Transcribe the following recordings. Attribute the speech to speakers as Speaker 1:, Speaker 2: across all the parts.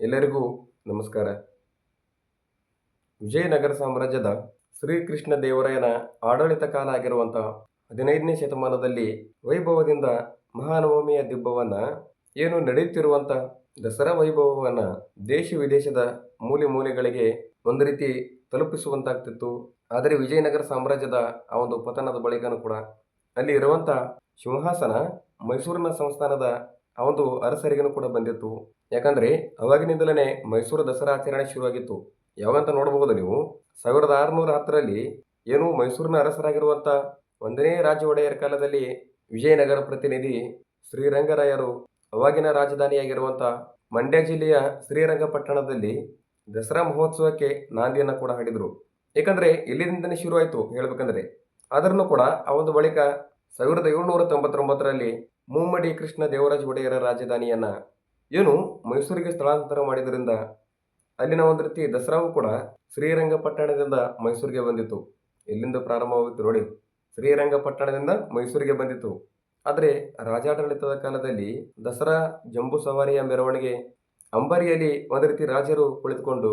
Speaker 1: ಎಲ್ಲರಿಗೂ ನಮಸ್ಕಾರ. ವಿಜಯನಗರ ಸಾಮ್ರಾಜ್ಯದ ಶ್ರೀಕೃಷ್ಣ ದೇವರಾಯನ ಆಡಳಿತ ಕಾಲ ಆಗಿರುವಂತಹ ಹದಿನೈದನೇ ಶತಮಾನದಲ್ಲಿ ವೈಭವದಿಂದ ಮಹಾನವಮಿಯ ದಿಬ್ಬವನ್ನ ಏನು ನಡೆಯುತ್ತಿರುವಂಥ ದಸರಾ ವೈಭವವನ್ನು ದೇಶ ವಿದೇಶದ ಮೂಲೆ ಮೂಲೆಗಳಿಗೆ ಒಂದು ರೀತಿ ತಲುಪಿಸುವಂತಾಗ್ತಿತ್ತು. ಆದರೆ ವಿಜಯನಗರ ಸಾಮ್ರಾಜ್ಯದ ಆ ಒಂದು ಪತನದ ಬಳಿಕನೂ ಕೂಡ ಅಲ್ಲಿ ಇರುವಂಥ ಸಿಂಹಾಸನ ಮೈಸೂರಿನ ಸಂಸ್ಥಾನದ ಆ ಒಂದು ಅರಸರಿಗೂ ಕೂಡ ಬಂದಿತ್ತು. ಯಾಕಂದರೆ ಅವಾಗಿನಿಂದಲೇ ಮೈಸೂರು ದಸರಾ ಆಚರಣೆ ಶುರುವಾಗಿತ್ತು. ಯಾವಂತ ನೋಡಬಹುದು ನೀವು, ಸಾವಿರದ ಆರುನೂರ ಹತ್ತರಲ್ಲಿ ಏನು ಮೈಸೂರಿನ ಅರಸರಾಗಿರುವಂಥ ಒಂದನೇ ರಾಜ ಒಡೆಯರ ಕಾಲದಲ್ಲಿ ವಿಜಯನಗರ ಪ್ರತಿನಿಧಿ ಶ್ರೀರಂಗರಾಯರು ಅವಾಗಿನ ರಾಜಧಾನಿಯಾಗಿರುವಂಥ ಮಂಡ್ಯ ಜಿಲ್ಲೆಯ ಶ್ರೀರಂಗಪಟ್ಟಣದಲ್ಲಿ ದಸರಾ ಮಹೋತ್ಸವಕ್ಕೆ ನಾಂದಿಯನ್ನು ಕೂಡ ಹಾಡಿದರು. ಏಕೆಂದರೆ ಇಲ್ಲಿಂದನೇ ಶುರುವಾಯಿತು ಹೇಳಬೇಕಂದ್ರೆ. ಆದ್ರೂ ಕೂಡ ಆ ಒಂದು ಬಳಿಕ ಸಾವಿರದ ಏಳುನೂರ ತೊಂಬತ್ತೊಂಬತ್ತರಲ್ಲಿ ಮುಮ್ಮಡಿ ಕೃಷ್ಣ ದೇವರಾಜ ಒಡೆಯರ ರಾಜಧಾನಿಯನ್ನು ಏನು ಮೈಸೂರಿಗೆ ಸ್ಥಳಾಂತರ ಮಾಡಿದ್ರಿಂದ ಅಲ್ಲಿನ ಒಂದು ರೀತಿ ದಸರಾವು ಕೂಡ ಶ್ರೀರಂಗಪಟ್ಟಣದಿಂದ ಮೈಸೂರಿಗೆ ಬಂದಿತ್ತು. ಎಲ್ಲಿಂದ ಪ್ರಾರಂಭವಾಗಿತ್ತು ನೋಡಿ. ಶ್ರೀರಂಗಪಟ್ಟಣದಿಂದ ಮೈಸೂರಿಗೆ ಬಂದಿತ್ತು. ಆದರೆ ರಾಜಾಡಳಿತದ ಕಾಲದಲ್ಲಿ ದಸರಾ ಜಂಬೂ ಸವಾರಿಯ ಮೆರವಣಿಗೆ ಅಂಬಾರಿಯಲ್ಲಿ ಒಂದು ರೀತಿ ರಾಜರು ಕುಳಿತುಕೊಂಡು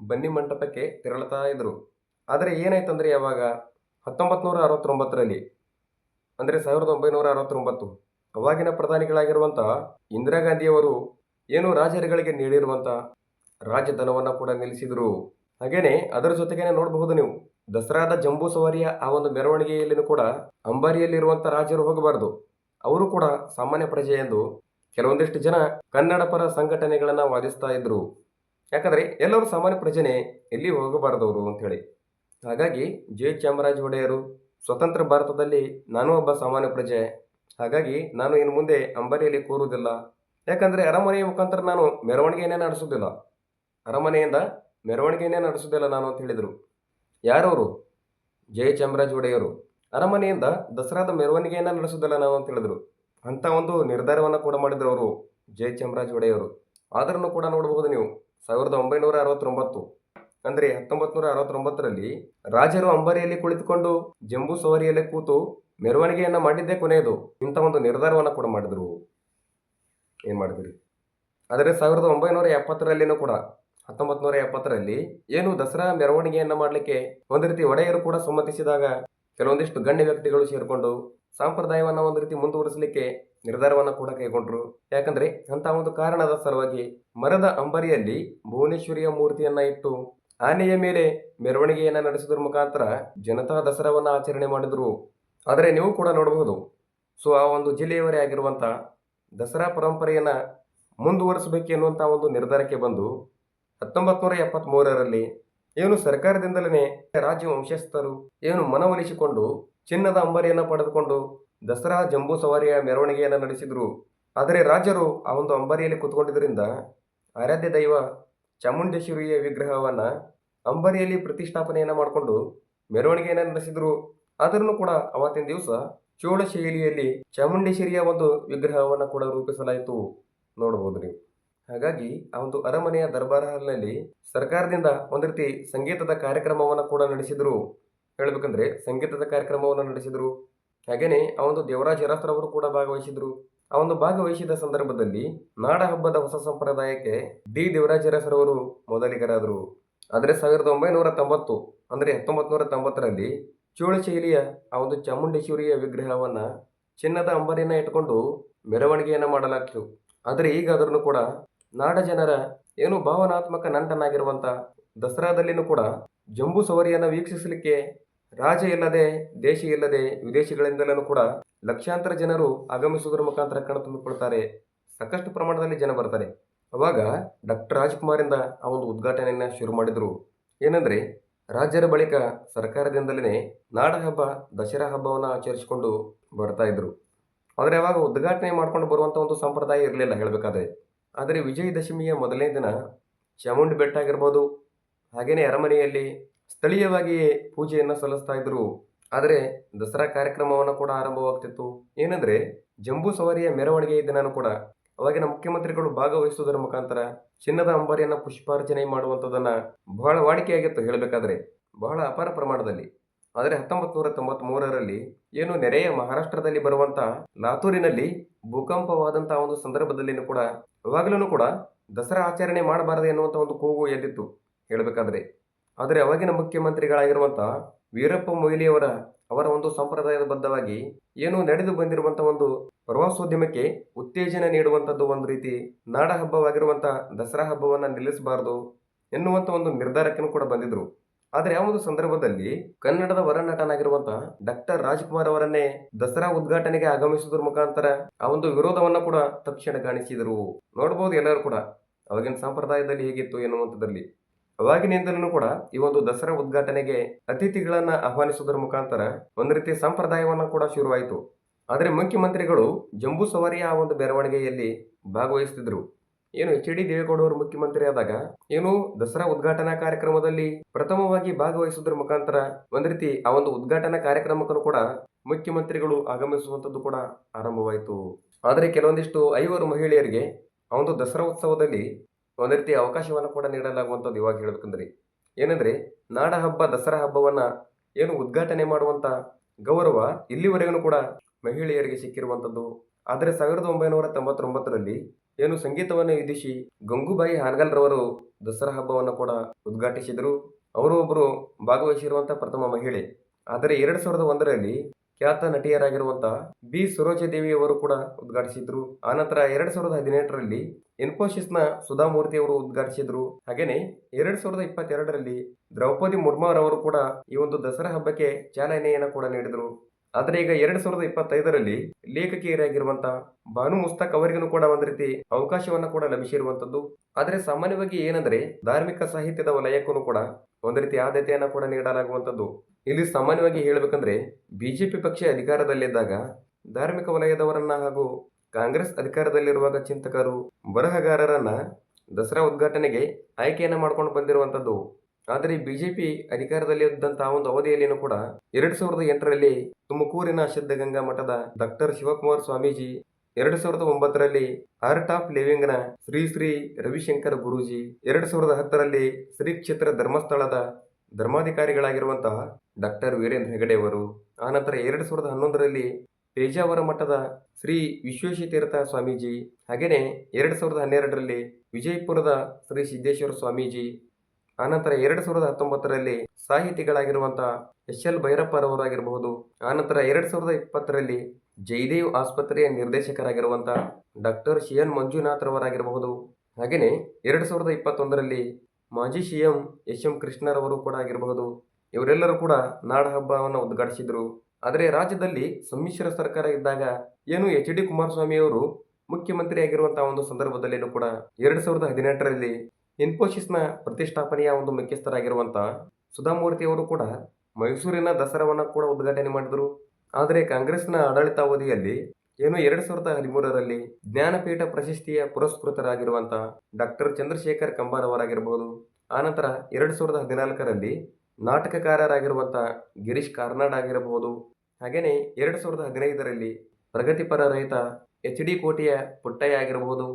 Speaker 1: ಬನ್ನಿ ಮಂಟಪಕ್ಕೆ ತೆರಳುತ್ತಾ ಇದ್ದರು ಆದರೆ ಏನಾಯ್ತಂದರೆ ಯಾವಾಗ ಹತ್ತೊಂಬತ್ತು ನೂರ ಅರವತ್ತೊಂಬತ್ತರಲ್ಲಿ ಅಂದರೆ ಸಾವಿರದ ಒಂಬೈನೂರ ಅರವತ್ತೊಂಬತ್ತು. ಅವಾಗಿನ ಪ್ರಧಾನಿಗಳಾಗಿರುವಂಥ ಇಂದಿರಾ ಗಾಂಧಿಯವರು ಏನು ರಾಜರುಗಳಿಗೆ ನೀಡಿರುವಂಥ ರಾಜಧನವನ್ನು ಕೂಡ ನಿಲ್ಲಿಸಿದರು. ಹಾಗೇನೆ ಅದರ ಜೊತೆಗೇನೆ ನೋಡಬಹುದು ನೀವು, ದಸರಾದ ಜಂಬೂ ಸವಾರಿಯ ಆ ಒಂದು ಮೆರವಣಿಗೆಯಲ್ಲಿನೂ ಕೂಡ ಅಂಬಾರಿಯಲ್ಲಿರುವಂಥ ರಾಜರು ಹೋಗಬಾರದು. ಅವರು ಕೂಡ ಸಾಮಾನ್ಯ ಪ್ರಜೆ ಎಂದು ಕೆಲವೊಂದಿಷ್ಟು ಜನ ಕನ್ನಡ ಪರ ಸಂಘಟನೆಗಳನ್ನು ವಾದಿಸ್ತಾ ಇದ್ರು. ಯಾಕಂದರೆ ಎಲ್ಲರೂ ಸಾಮಾನ್ಯ ಪ್ರಜೆನೇ, ಎಲ್ಲಿ ಹೋಗಬಾರದವರು ಹೇಳಿ ಹಾಗಾಗಿ ಜೆ ಚಾಮರಾಜ ಒಡೆಯರು ಸ್ವತಂತ್ರ ಭಾರತದಲ್ಲಿ ನಾನು ಒಬ್ಬ ಸಾಮಾನ್ಯ ಪ್ರಜೆ. ಹಾಗಾಗಿ ನಾನು ಇನ್ನು ಮುಂದೆ ಅಂಬರಿಯಲ್ಲಿ ಕೂರುವುದಿಲ್ಲ. ಯಾಕಂದರೆ ಅರಮನೆಯ ಮುಖಾಂತರ ನಾನು ಮೆರವಣಿಗೆಯನ್ನೇ ನಡೆಸುವುದಿಲ್ಲ. ಅರಮನೆಯಿಂದ ಮೆರವಣಿಗೆಯನ್ನೇ ನಡೆಸುವುದಿಲ್ಲ ನಾನು ಅಂತ ಹೇಳಿದರು. ಯಾರವರು? ಜಯ ಚಾಮರಾಜ ಒಡೆಯರು ಅರಮನೆಯಿಂದ ದಸರಾದ ಮೆರವಣಿಗೆಯನ್ನು ನಡೆಸುವುದಿಲ್ಲ ನಾವು ಅಂತ ಹೇಳಿದರು. ಅಂಥ ಒಂದು ನಿರ್ಧಾರವನ್ನು ಕೂಡ ಮಾಡಿದ್ರು ಅವರು ಜಯ ಚಾಮರಾಜ ಒಡೆಯರು ಆದ್ರೂ ಕೂಡ ನೋಡಬಹುದು ನೀವು. ಸಾವಿರದ ಒಂಬೈನೂರ ಅರವತ್ತೊಂಬತ್ತು. ಅಂದರೆ ಹತ್ತೊಂಬತ್ತು ನೂರ ಅರವತ್ತೊಂಬತ್ತರಲ್ಲಿ ರಾಜರು ಅಂಬರಿಯಲ್ಲಿ ಕುಳಿತುಕೊಂಡು ಜಂಬೂ ಸವಾರಿಯಲ್ಲಿ ಕೂತು ಮೆರವಣಿಗೆಯನ್ನು ಮಾಡಿದ್ದೇ ಕೊನೆಯದು. ಇಂಥ ಒಂದು ನಿರ್ಧಾರವನ್ನು ಕೂಡ ಮಾಡಿದರು. ಏನು ಮಾಡಿದ್ರಿ? ಆದರೆ ಸಾವಿರದ ಒಂಬೈನೂರ ಎಪ್ಪತ್ತರಲ್ಲಿನೂ ಕೂಡ ಹತ್ತೊಂಬತ್ತು ನೂರ ಎಪ್ಪತ್ತರಲ್ಲಿ ಏನು ದಸರಾ ಮೆರವಣಿಗೆಯನ್ನು ಮಾಡಲಿಕ್ಕೆ ಒಂದು ರೀತಿ ಒಡೆಯರು ಕೂಡ ಸಮ್ಮತಿಸಿದಾಗ ಕೆಲವೊಂದಿಷ್ಟು ಗಣ್ಯ ವ್ಯಕ್ತಿಗಳು ಸೇರಿಕೊಂಡು ಸಂಪ್ರದಾಯವನ್ನು ಒಂದು ರೀತಿ ಮುಂದುವರಿಸಲಿಕ್ಕೆ ನಿರ್ಧಾರವನ್ನು ಕೂಡ ಕೈಗೊಂಡ್ರು. ಯಾಕಂದ್ರೆ ಅಂತ ಒಂದು ಕಾರಣದ ಸಲುವಾಗಿ ಮರದ ಅಂಬರಿಯಲ್ಲಿ ಭುವನೇಶ್ವರಿಯ ಮೂರ್ತಿಯನ್ನ ಇಟ್ಟು ಆನೆಯ ಮೇಲೆ ಮೆರವಣಿಗೆಯನ್ನು ನಡೆಸಿದ್ರ ಮುಖಾಂತರ ಜನತಾ ದಸರಾವನ್ನು ಆಚರಣೆ ಮಾಡಿದ್ರು. ಆದರೆ ನೀವು ಕೂಡ ನೋಡಬಹುದು. ಸೊ, ಆ ಒಂದು ಜಿಲ್ಲೆಯವರೇ ಆಗಿರುವಂಥ ದಸರಾ ಪರಂಪರೆಯನ್ನು ಮುಂದುವರಿಸಬೇಕು ಎನ್ನುವಂಥ ಒಂದು ನಿರ್ಧಾರಕ್ಕೆ ಬಂದು ಹತ್ತೊಂಬತ್ತು ನೂರ ಎಪ್ಪತ್ತ್ಮೂರರಲ್ಲಿ ಏನು ಸರ್ಕಾರದಿಂದಲೇ ರಾಜ್ಯ ವಂಶಸ್ಥರು ಏನು ಮನವೊಲಿಸಿಕೊಂಡು ಚಿನ್ನದ ಅಂಬರಿಯನ್ನು ಪಡೆದುಕೊಂಡು ದಸರಾ ಜಂಬೂ ಸವಾರಿಯ ಮೆರವಣಿಗೆಯನ್ನು ನಡೆಸಿದರು. ಆದರೆ ರಾಜರು ಆ ಒಂದು ಅಂಬಾರಿಯಲ್ಲಿ ಕೂತ್ಕೊಂಡಿದ್ದರಿಂದ ಆರಾಧ್ಯ ದೈವ ಚಾಮುಂಡೇಶ್ವರಿಯ ವಿಗ್ರಹವನ್ನು ಅಂಬರಿಯಲ್ಲಿ ಪ್ರತಿಷ್ಠಾಪನೆಯನ್ನು ಮಾಡಿಕೊಂಡು ಮೆರವಣಿಗೆಯನ್ನು ನಡೆಸಿದರು. ಆದರೂ ಕೂಡ ಅವತ್ತಿನ ದಿವಸ ಚೋಳ ಶೈಲಿಯಲ್ಲಿ ಚಾಮುಂಡೇಶ್ವರಿಯ ಒಂದು ವಿಗ್ರಹವನ್ನು ಕೂಡ ರೂಪಿಸಲಾಯಿತು ನೋಡಬಹುದು ನೀವು. ಹಾಗಾಗಿ ಆ ಒಂದು ಅರಮನೆಯ ದರ್ಬಾರ್ ಹಾಲ್ನಲ್ಲಿ ಸರ್ಕಾರದಿಂದ ಒಂದು ರೀತಿ ಸಂಗೀತದ ಕಾರ್ಯಕ್ರಮವನ್ನು ಕೂಡ ನಡೆಸಿದರು. ಹೇಳಬೇಕಂದ್ರೆ ಸಂಗೀತದ ಕಾರ್ಯಕ್ರಮವನ್ನು ನಡೆಸಿದರು. ಹಾಗೇನೆ ಆ ಒಂದು ದೇವರಾಜ ಅರಸರವರು ಕೂಡ ಭಾಗವಹಿಸಿದರು. ಒಂದು ಭಾಗವಹಿಸಿದ ಸಂದರ್ಭದಲ್ಲಿ ನಾಡ ಹಬ್ಬದ ಹೊಸ ಸಂಪ್ರದಾಯಕ್ಕೆ ಡಿ. ದೇವರಾಜರಸರವರು ಮೊದಲಿಗರಾದರು. ಆದರೆ ಸಾವಿರದ ಒಂಬೈನೂರ ತೊಂಬತ್ತು, ಅಂದರೆ ಹತ್ತೊಂಬತ್ತು ನೂರ ತೊಂಬತ್ತರಲ್ಲಿ ಚೋಳ ಶೈಲಿಯ ಆ ಒಂದು ಚಾಮುಂಡೇಶ್ವರಿಯ ವಿಗ್ರಹವನ್ನು ಚಿನ್ನದ ಅಂಬರಿಯನ್ನು ಇಟ್ಕೊಂಡು ಮೆರವಣಿಗೆಯನ್ನು ಮಾಡಲಾಗ್ತು ಆದರೆ ಈಗಾದ್ರೂ ಕೂಡ ನಾಡ ಜನರ ಏನು ಭಾವನಾತ್ಮಕ ನಂಟನಾಗಿರುವಂಥ ದಸರಾದಲ್ಲಿನೂ ಕೂಡ ಜಂಬೂ ಸವಾರಿಯನ್ನು ವೀಕ್ಷಿಸಲಿಕ್ಕೆ ರಾಜ ಇಲ್ಲದೆ, ದೇಶ ಇಲ್ಲದೆ ವಿದೇಶಗಳಿಂದಲೂ ಕೂಡ ಲಕ್ಷಾಂತರ ಜನರು ಆಗಮಿಸುವುದರ ಮುಖಾಂತರ ಕಣ್ತುಂಬಿಕೊಳ್ತಾರೆ ಸಾಕಷ್ಟು ಪ್ರಮಾಣದಲ್ಲಿ ಜನ ಬರ್ತಾರೆ. ಅವಾಗ ಡಾಕ್ಟರ್ ರಾಜ್ಕುಮಾರಿಂದ ಆ ಒಂದು ಉದ್ಘಾಟನೆಯನ್ನು ಶುರು ಮಾಡಿದರು. ಏನಂದರೆ ರಾಜ್ಯರ ಬಳಿಕ ಸರ್ಕಾರದಿಂದಲೇ ನಾಡ ಹಬ್ಬ, ದಸರಾ ಹಬ್ಬವನ್ನು ಆಚರಿಸಿಕೊಂಡು ಬರ್ತಾ ಇದ್ರು. ಆದರೆ ಅವಾಗ ಉದ್ಘಾಟನೆ ಮಾಡ್ಕೊಂಡು ಬರುವಂಥ ಒಂದು ಸಂಪ್ರದಾಯ ಇರಲಿಲ್ಲ ಹೇಳಬೇಕಾದ್ರೆ. ಆದರೆ ವಿಜಯದಶಮಿಯ ಮೊದಲನೇ ದಿನ ಚಾಮುಂಡಿ ಬೆಟ್ಟ ಆಗಿರ್ಬೋದು ಹಾಗೆಯೇ ಅರಮನೆಯಲ್ಲಿ ಸ್ಥಳೀಯವಾಗಿಯೇ ಪೂಜೆಯನ್ನು ಸಲ್ಲಿಸ್ತಾ ಇದ್ದರು ಆದರೆ ದಸರಾ ಕಾರ್ಯಕ್ರಮವನ್ನು ಕೂಡ ಆರಂಭವಾಗ್ತಿತ್ತು. ಏನಂದ್ರೆ ಜಂಬೂ ಸವಾರಿಯ ಮೆರವಣಿಗೆ ದಿನಾನು ಕೂಡ. ಅವಾಗಿನ ಮುಖ್ಯಮಂತ್ರಿಗಳು ಭಾಗವಹಿಸುವುದರ ಮುಖಾಂತರ ಚಿನ್ನದ ಅಂಬಾರಿಯನ್ನು ಪುಷ್ಪಾರ್ಚನೆ ಮಾಡುವಂಥದ್ದನ್ನು ಬಹಳ ವಾಡಿಕೆಯಾಗಿತ್ತು ಹೇಳಬೇಕಾದ್ರೆ. ಬಹಳ ಅಪಾರ ಪ್ರಮಾಣದಲ್ಲಿ. ಆದರೆ ಹತ್ತೊಂಬತ್ತು ನೂರ ತೊಂಬತ್ತ್ಮೂರರಲ್ಲಿ ಏನು ನೆರೆಯ ಮಹಾರಾಷ್ಟ್ರದಲ್ಲಿ ಬರುವಂಥ ಲಾತೂರಿನಲ್ಲಿ ಭೂಕಂಪವಾದಂಥ ಒಂದು ಸಂದರ್ಭದಲ್ಲಿನೂ ಕೂಡ, ಅವಾಗಲೂ ಕೂಡ ದಸರಾ ಆಚರಣೆ ಮಾಡಬಾರದು ಎನ್ನುವಂಥ ಒಂದು ಕೂಗು ಎದ್ದಿತ್ತು. ಹೇಳಬೇಕಾದ್ರೆ ಆದರೆ ಅವಾಗಿನ ಮುಖ್ಯಮಂತ್ರಿಗಳಾಗಿರುವಂಥ ವೀರಪ್ಪ ಮೊಯ್ಲಿಯವರ ಅವರ ಒಂದು ಸಂಪ್ರದಾಯದ ಬದ್ಧವಾಗಿ ಏನು ನಡೆದು ಬಂದಿರುವಂಥ ಒಂದು ಪ್ರವಾಸೋದ್ಯಮಕ್ಕೆ ಉತ್ತೇಜನ ನೀಡುವಂಥದ್ದು ಒಂದು ರೀತಿ ನಾಡ ಹಬ್ಬವಾಗಿರುವಂಥ ದಸರಾ ಹಬ್ಬವನ್ನು ನಿಲ್ಲಿಸಬಾರದು ಎನ್ನುವಂಥ ಒಂದು ನಿರ್ಧಾರಕ್ಕೂ ಕೂಡ ಬಂದಿದ್ರು ಆದರೆ ಆ ಒಂದು ಸಂದರ್ಭದಲ್ಲಿ ಕನ್ನಡದ ವರನಟನಾಗಿರುವಂಥ ಡಾಕ್ಟರ್ ರಾಜ್ಕುಮಾರ್ ಅವರನ್ನೇ ದಸರಾ ಉದ್ಘಾಟನೆಗೆ ಆಗಮಿಸುವುದರ ಮುಖಾಂತರ ಆ ಒಂದು ವಿರೋಧವನ್ನ ಕೂಡ ತಕ್ಷಣ ಕಾಣಿಸಿದರು. ನೋಡಬಹುದು ಎಲ್ಲರೂ ಕೂಡ ಅವಾಗಿನ ಸಂಪ್ರದಾಯದಲ್ಲಿ ಹೇಗಿತ್ತು ಎನ್ನುವಂಥದ್ದಲ್ಲಿ ಅವಾಗಿನಿಂದಲೂ ಕೂಡ ಈ ಒಂದು ದಸರಾ ಉದ್ಘಾಟನೆಗೆ ಅತಿಥಿಗಳನ್ನ ಆಹ್ವಾನಿಸುವುದರ ಮುಖಾಂತರ ಒಂದು ರೀತಿ ಸಂಪ್ರದಾಯವನ್ನ ಕೂಡ ಶುರುವಾಯಿತು. ಆದರೆ ಮುಖ್ಯಮಂತ್ರಿಗಳು ಜಂಬೂ ಸವಾರಿಯ ಒಂದು ಮೆರವಣಿಗೆಯಲ್ಲಿ ಭಾಗವಹಿಸುತ್ತಿದ್ದರು ಏನು ಎಚ್ ಡಿ ದೇವೇಗೌಡವರು ಮುಖ್ಯಮಂತ್ರಿ ಆದಾಗ ಏನು ದಸರಾ ಉದ್ಘಾಟನಾ ಕಾರ್ಯಕ್ರಮದಲ್ಲಿ ಪ್ರಥಮವಾಗಿ ಭಾಗವಹಿಸುವುದರ ಮುಖಾಂತರ ಒಂದು ರೀತಿ ಆ ಒಂದು ಉದ್ಘಾಟನಾ ಕಾರ್ಯಕ್ರಮಕ್ಕೂ ಕೂಡ ಮುಖ್ಯಮಂತ್ರಿಗಳು ಆಗಮಿಸುವಂಥದ್ದು ಕೂಡ ಆರಂಭವಾಯಿತು. ಆದರೆ ಕೆಲವೊಂದಿಷ್ಟು ಐವರು ಮಹಿಳೆಯರಿಗೆ ಆ ಒಂದು ದಸರಾ ಉತ್ಸವದಲ್ಲಿ ಒಂದು ರೀತಿ ಅವಕಾಶವನ್ನು ಕೂಡ ನೀಡಲಾಗುವಂಥದ್ದು ಇವಾಗ ಹೇಳಬೇಕಂದ್ರೆ. ಏನಂದ್ರೆ ನಾಡ ಹಬ್ಬ ದಸರಾ ಹಬ್ಬವನ್ನ ಏನು ಉದ್ಘಾಟನೆ ಮಾಡುವಂತ ಗೌರವ ಇಲ್ಲಿವರೆಗೂ ಕೂಡ ಮಹಿಳೆಯರಿಗೆ ಸಿಕ್ಕಿರುವಂಥದ್ದು. ಆದರೆ ಸಾವಿರದ ಒಂಬೈನೂರ ತೊಂಬತ್ತೊಂಬತ್ತರಲ್ಲಿ ಏನು ಸಂಗೀತವನ್ನು ವಿಧಿಸಿ ಗಂಗೂಬಾಯಿ ಹಾನಗಲ್ರವರು ದಸರಾ ಹಬ್ಬವನ್ನು ಕೂಡ ಉದ್ಘಾಟಿಸಿದರು. ಅವರು ಒಬ್ಬರು ಭಾಗವಹಿಸಿರುವಂಥ ಪ್ರಥಮ ಮಹಿಳೆ. ಆದರೆ ಎರಡು ಸಾವಿರದ ಒಂದರಲ್ಲಿ ಖ್ಯಾತ ನಟಿಯರಾಗಿರುವಂತಹ ಬಿ. ಸರೋಜದೇವಿ ಅವರು ಕೂಡ ಉದ್ಘಾಟಿಸಿದ್ರು. ಆನಂತರ ಎರಡ್ ಸಾವಿರದ ಹದಿನೆಂಟರಲ್ಲಿ ಇನ್ಫೋಸಿಸ್ನ ಸುಧಾಮೂರ್ತಿ ಅವರು ಉದ್ಘಾಟಿಸಿದ್ರು. ಹಾಗೇನೆ ಎರಡ್ ಸಾವಿರದ ಇಪ್ಪತ್ತೆರಡರಲ್ಲಿ ದ್ರೌಪದಿ ಮುರ್ಮುರವರು ಕೂಡ ಈ ಒಂದು ದಸರಾ ಹಬ್ಬಕ್ಕೆ ಚಾಲನೆಯನ್ನು ಕೂಡ ನೀಡಿದರು. ಆದರೆ ಈಗ ಎರಡ್ ಸಾವಿರದ ಇಪ್ಪತ್ತೈದರಲ್ಲಿ ಲೇಖಕಿಯರಾಗಿರುವಂತಹ ಬಾನು ಮುಸ್ತಾಕ್ ಅವರಿಗೂ ಕೂಡ ಒಂದು ರೀತಿ ಅವಕಾಶವನ್ನು ಕೂಡ ಲಭಿಸಿರುವಂತದ್ದು ಆದರೆ ಸಾಮಾನ್ಯವಾಗಿ ಏನಂದ್ರೆ ಧಾರ್ಮಿಕ ಸಾಹಿತ್ಯದ ವಲಯಕ್ಕೂ ಕೂಡ ಒಂದು ರೀತಿ ಆದ್ಯತೆಯನ್ನು ಕೂಡ ನೀಡಲಾಗುವಂತದ್ದು ಇಲ್ಲಿ ಸಾಮಾನ್ಯವಾಗಿ ಹೇಳಬೇಕಂದ್ರೆ ಬಿಜೆಪಿ ಪಕ್ಷ ಅಧಿಕಾರದಲ್ಲಿದ್ದಾಗ ಧಾರ್ಮಿಕ ವಲಯದವರನ್ನ ಹಾಗೂ ಕಾಂಗ್ರೆಸ್ ಅಧಿಕಾರದಲ್ಲಿರುವಾಗ ಚಿಂತಕರು ಬರಹಗಾರರನ್ನ ದಸರಾ ಉದ್ಘಾಟನೆಗೆ ಆಯ್ಕೆಯನ್ನ ಮಾಡ್ಕೊಂಡು ಬಂದಿರುವಂತದ್ದು ಆದರೆ ಬಿಜೆಪಿ ಅಧಿಕಾರದಲ್ಲಿ ಇದ್ದಂತಹ ಒಂದು ಅವಧಿಯಲ್ಲಿನೂ ಕೂಡ ಎರಡು ಸಾವಿರದ ಎಂಟರಲ್ಲಿ ತುಮಕೂರಿನ ಸಿದ್ಧಗಂಗಾ ಮಠದ ಡಾಕ್ಟರ್ ಶಿವಕುಮಾರ್ ಸ್ವಾಮೀಜಿ, ಎರಡು ಸಾವಿರದ ಒಂಬತ್ತರಲ್ಲಿ ಆರ್ಟ್ ಆಫ್ ಲಿವಿಂಗ್ನ ಶ್ರೀ ಶ್ರೀ ರವಿಶಂಕರ್ ಗುರೂಜಿ, ಎರಡು ಸಾವಿರದ ಹತ್ತರಲ್ಲಿ ಶ್ರೀ ಕ್ಷೇತ್ರ ಧರ್ಮಸ್ಥಳದ ಧರ್ಮಾಧಿಕಾರಿಗಳಾಗಿರುವಂತಹ ಡಾಕ್ಟರ್ ವೀರೇಂದ್ರ ಹೆಗಡೆಯವರು ಆನಂತರ ಎರಡು ಸಾವಿರದ ಹನ್ನೊಂದರಲ್ಲಿ ಪೇಜಾವರ ಮಠದ ಶ್ರೀ ವಿಶ್ವೇಶತೀರ್ಥ ಸ್ವಾಮೀಜಿ, ಹಾಗೆಯೇ ಎರಡು ಸಾವಿರದ ಹನ್ನೆರಡರಲ್ಲಿ ವಿಜಯಪುರದ ಶ್ರೀ ಸಿದ್ದೇಶ್ವರ ಸ್ವಾಮೀಜಿ ಆನಂತರ ಎರಡು ಸಾವಿರದ ಹತ್ತೊಂಬತ್ತರಲ್ಲಿ ಸಾಹಿತಿಗಳಾಗಿರುವಂತಹ ಎಸ್ ಎಲ್ ಭೈರಪ್ಪರವರಾಗಿರಬಹುದು. ಆನಂತರ ಎರಡು ಸಾವಿರದ ಇಪ್ಪತ್ತರಲ್ಲಿ ಜಯದೇವ್ ಆಸ್ಪತ್ರೆಯ ನಿರ್ದೇಶಕರಾಗಿರುವಂತಹ ಡಾಕ್ಟರ್ ಸಿ ಎನ್ ಮಂಜುನಾಥ್ರವರಾಗಿರಬಹುದು. ಹಾಗೆಯೇ ಎರಡು ಸಾವಿರದ ಇಪ್ಪತ್ತೊಂದರಲ್ಲಿ ಮಾಜಿ ಸಿ ಎಂ ಎಸ್ ಎಂ ಕೃಷ್ಣರವರು ಕೂಡ ಆಗಿರಬಹುದು. ಇವರೆಲ್ಲರೂ ಕೂಡ ನಾಡ ಹಬ್ಬವನ್ನು ಉದ್ಘಾಟಿಸಿದರು. ಆದರೆ ರಾಜ್ಯದಲ್ಲಿ ಸಮ್ಮಿಶ್ರ ಸರ್ಕಾರ ಇದ್ದಾಗ ಏನು ಎಚ್ ಡಿ ಕುಮಾರಸ್ವಾಮಿ ಅವರು ಮುಖ್ಯಮಂತ್ರಿ ಒಂದು ಸಂದರ್ಭದಲ್ಲಿನೂ ಕೂಡ ಎರಡು ಸಾವಿರದ ಹದಿನೆಂಟರಲ್ಲಿ ಇನ್ಫೋಸಿಸ್ನ ಪ್ರತಿಷ್ಠಾಪನೆಯ ಒಂದು ಮುಖ್ಯಸ್ಥರಾಗಿರುವಂಥ ಸುಧಾಮೂರ್ತಿ ಅವರು ಕೂಡ ಮೈಸೂರಿನ ದಸರಾವನ್ನು ಕೂಡ ಉದ್ಘಾಟನೆ ಮಾಡಿದರು. ಆದರೆ ಕಾಂಗ್ರೆಸ್ನ ಆಡಳಿತಾವಧಿಯಲ್ಲಿ ಏನು ಎರಡು ಸಾವಿರದ ಹದಿಮೂರರಲ್ಲಿ ಜ್ಞಾನಪೀಠ ಪ್ರಶಸ್ತಿಯ ಪುರಸ್ಕೃತರಾಗಿರುವಂಥ ಡಾಕ್ಟರ್ ಚಂದ್ರಶೇಖರ್ ಕಂಬಾರ್ ಅವರಾಗಿರಬಹುದು ಆನಂತರ ಎರಡು ಸಾವಿರದ ಹದಿನಾಲ್ಕರಲ್ಲಿ ನಾಟಕಕಾರರಾಗಿರುವಂಥ ಗಿರೀಶ್ ಕಾರ್ನಾಡ್ ಆಗಿರಬಹುದು ಹಾಗೆಯೇ ಎರಡು ಸಾವಿರದ ಹದಿನೈದರಲ್ಲಿ ಪ್ರಗತಿಪರ ರೈತ ಎಚ್ ಡಿ ಕೋಟೆಯ ಪುಟ್ಟಯ್ಯ ಆಗಿರಬಹುದು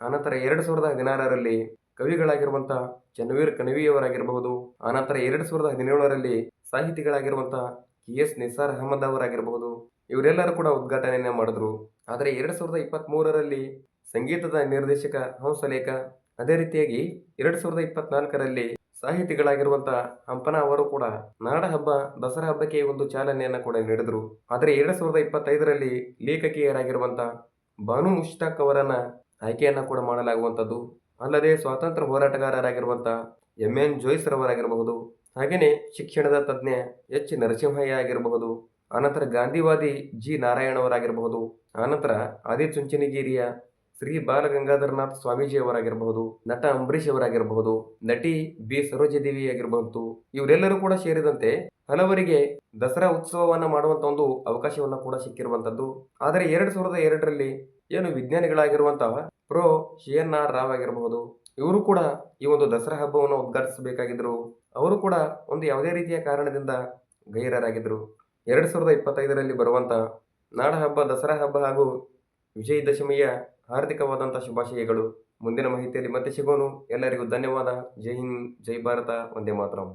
Speaker 1: ಆನಂತರ ಎರಡು ಸಾವಿರದ ಹದಿನಾರರಲ್ಲಿ ಕವಿಗಳಾಗಿರುವಂತಹ ಚನ್ನವೀರ್ ಕಣವಿಯವರಾಗಿರಬಹುದು, ಆನಂತರ ಎರಡು ಸಾವಿರದ ಹದಿನೇಳರಲ್ಲಿ ಸಾಹಿತಿಗಳಾಗಿರುವಂತಹ ಕೆ ಎಸ್ ನಿಸಾರ್ ಅಹಮದ್ ಅವರಾಗಿರಬಹುದು, ಇವರೆಲ್ಲರೂ ಕೂಡ ಉದ್ಘಾಟನೆಯನ್ನು ಮಾಡಿದ್ರು. ಆದರೆ ಎರಡ್ ಸಾವಿರದ ಇಪ್ಪತ್ತ್ ಮೂರರಲ್ಲಿ ಸಂಗೀತದ ನಿರ್ದೇಶಕ, ಹಂಸಲೇಖ, ಅದೇ ರೀತಿಯಾಗಿ ಎರಡು ಸಾವಿರದ ಇಪ್ಪತ್ನಾಲ್ಕರಲ್ಲಿ ಸಾಹಿತಿಗಳಾಗಿರುವಂತಹ ಹಂಪನ ಅವರು ಕೂಡ ನಾಡ ಹಬ್ಬ, ದಸರಾ ಹಬ್ಬಕ್ಕೆ ಒಂದು ಚಾಲನೆಯನ್ನ ಕೂಡ ನೀಡಿದ್ರು. ಆದರೆ ಎರಡು ಸಾವಿರದ ಇಪ್ಪತ್ತೈದರಲ್ಲಿ ಲೇಖಕಿಯರಾಗಿರುವಂತಹ ಬಾನು ಮುಷ್ತಾಕ್ ಅವರನ್ನ ಆಯ್ಕೆಯನ್ನ ಕೂಡ ಮಾಡಲಾಗುವಂಥದ್ದು. ಅಲ್ಲದೆ ಸ್ವಾತಂತ್ರ್ಯ ಹೋರಾಟಗಾರರಾಗಿರುವಂಥ ಎಂ ಎನ್ ಜೋಯಿಸ್ ರವರಾಗಿರಬಹುದು. ಹಾಗೆಯೇ ಶಿಕ್ಷಣದ ತಜ್ಞ ಎಚ್ ನರಸಿಂಹಯ್ಯ ಆಗಿರಬಹುದು. ಆನಂತರ ಗಾಂಧಿವಾದಿ ಜಿ ನಾರಾಯಣವರಾಗಿರಬಹುದು ಆನಂತರ ಆದಿ ಚುಂಚನಗಿರಿಯ ಶ್ರೀ ಬಾಲಗಂಗಾಧರನಾಥ್ ಸ್ವಾಮೀಜಿ ಅವರಾಗಿರಬಹುದು. ನಟ ಅಂಬರೀಷ್ ಅವರಾಗಿರಬಹುದು. ನಟಿ ಬಿ ಸರೋಜದೇವಿ ಆಗಿರಬಹುದು. ಇವರೆಲ್ಲರೂ ಕೂಡ ಸೇರಿದಂತೆ ಹಲವರಿಗೆ ದಸರಾ ಉತ್ಸವವನ್ನು ಮಾಡುವಂತ ಒಂದು ಅವಕಾಶವನ್ನು ಕೂಡ ಸಿಕ್ಕಿರುವಂತದ್ದು. ಆದರೆ ಎರಡ್ ಸಾವಿರದ ಎರಡರಲ್ಲಿ ಏನು ವಿಜ್ಞಾನಿಗಳಾಗಿರುವಂತಹ prof C N R Rao ಆಗಿರಬಹುದು ಇವರು ಕೂಡ ಈ ಒಂದು ದಸರಾ ಹಬ್ಬವನ್ನು ಉದ್ಘಾಟಿಸಬೇಕಾಗಿದ್ದರು ಅವರು ಕೂಡ ಒಂದು ಯಾವುದೇ ರೀತಿಯ ಕಾರಣದಿಂದ ಗೈರರಾಗಿದ್ದರು ಎರಡು ಸಾವಿರದ ಇಪ್ಪತ್ತೈದರಲ್ಲಿ ಬರುವಂಥ ನಾಡಹಬ್ಬ ದಸರಾ ಹಬ್ಬ ಹಾಗೂ ವಿಜಯದಶಮಿಯ ಹಾರ್ದಿಕವಾದಂಥ ಶುಭಾಶಯಗಳು. ಮುಂದಿನ ಮಾಹಿತಿಯಲ್ಲಿ ಮತ್ತೆ ಸಿಗೋನು. ಎಲ್ಲರಿಗೂ ಧನ್ಯವಾದ. ಜೈ ಹಿಂದ್, ಜೈ ಭಾರತ. ಒಂದೇ ಮಾತರಂ.